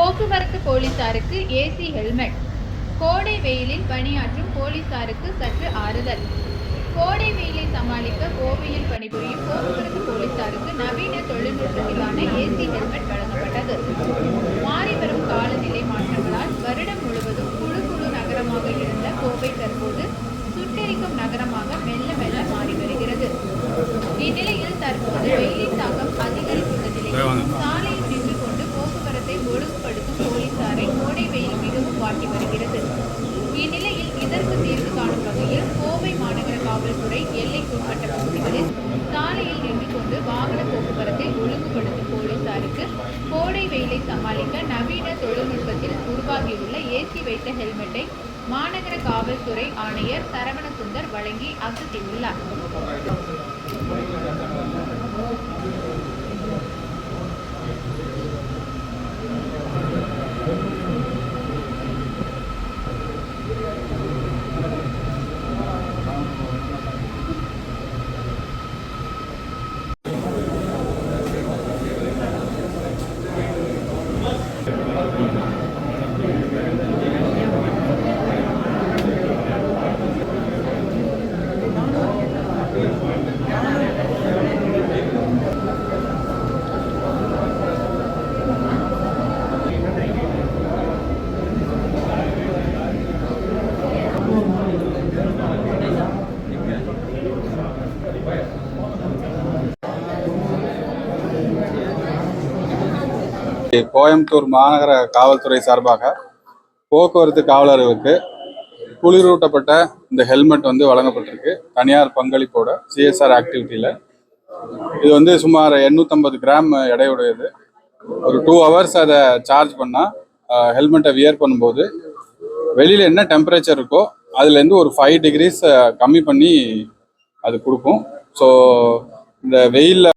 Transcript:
போக்குவரத்து போலீசாருக்கு AC helmet கோடை வெயிலில் பணியாற்றும் போலீசாருக்கு சற்று ஆறுதல். கோடை வெயிலை சமாளிக்க கோவையில் பணிபுரியும் போக்குவரத்து போலீசாருக்கு நவீன தொழில்நுட்பத்திலான ஏசி ஹெல்மெட் வழங்கப்பட்டது. மாறி வரும் காலநிலை மாற்றங்களால் வருடம் முழுவதும் குழு குழு நகரமாக இருந்த கோவை தற்போது சுட்டெரிக்கும் நகரமாக மெல்ல மெல்ல மாறி வருகிறது. இந்நிலையில் தற்போது வெயிலின் தாக்கம் அதிகரித்துள்ள நிலையில் சாலையில் நின்று கொண்டு போக்குவரத்தை ஒழுங்குபடுத்தும் போலீசாரை கோடை காட்டி வருகிறது. இந்நிலையில் இதற்கு தீர்வு காணும் வகையில் கோவை மாநகர காவல்துறை எல்லைக்குட்பட்ட பகுதிகளில் சாலையில் நின்று கொண்டு வாகன போக்குவரத்தை ஒழுங்குபடுத்தும் போலீசாருக்கு கோடை வெயிலை சமாளிக்க நவீன தொழில்நுட்பத்தில் உருவாகியுள்ள ஏசி வைத்த ஹெல்மெட்டை மாநகர காவல்துறை ஆணையர் சரவணசுந்தர் வழங்கி அசத்தியுள்ளார். கோயம்புத்தூர் மாநகர காவல்துறை சார்பாக போக்குவரத்து காவலர்களுக்கு குளிரூட்டப்பட்ட இந்த ஹெல்மெட் வந்து வழங்கப்பட்டிருக்கு. தனியார் பங்களிப்போட சிஎஸ்ஆர் ஆக்டிவிட்டியில் இது வந்து சுமார் எண்ணூற்றம்பது கிராம் எடையுடையது. ஒரு டூ ஹவர்ஸ் அதை சார்ஜ் பண்ணால் ஹெல்மெட்டை வியர் பண்ணும்போது வெளியில் என்ன டெம்பரேச்சர் இருக்கோ அதுலேருந்து ஒரு ஃபைவ் டிகிரிஸ் கம்மி பண்ணி அது கொடுக்கும். ஸோ இந்த வெயிலில்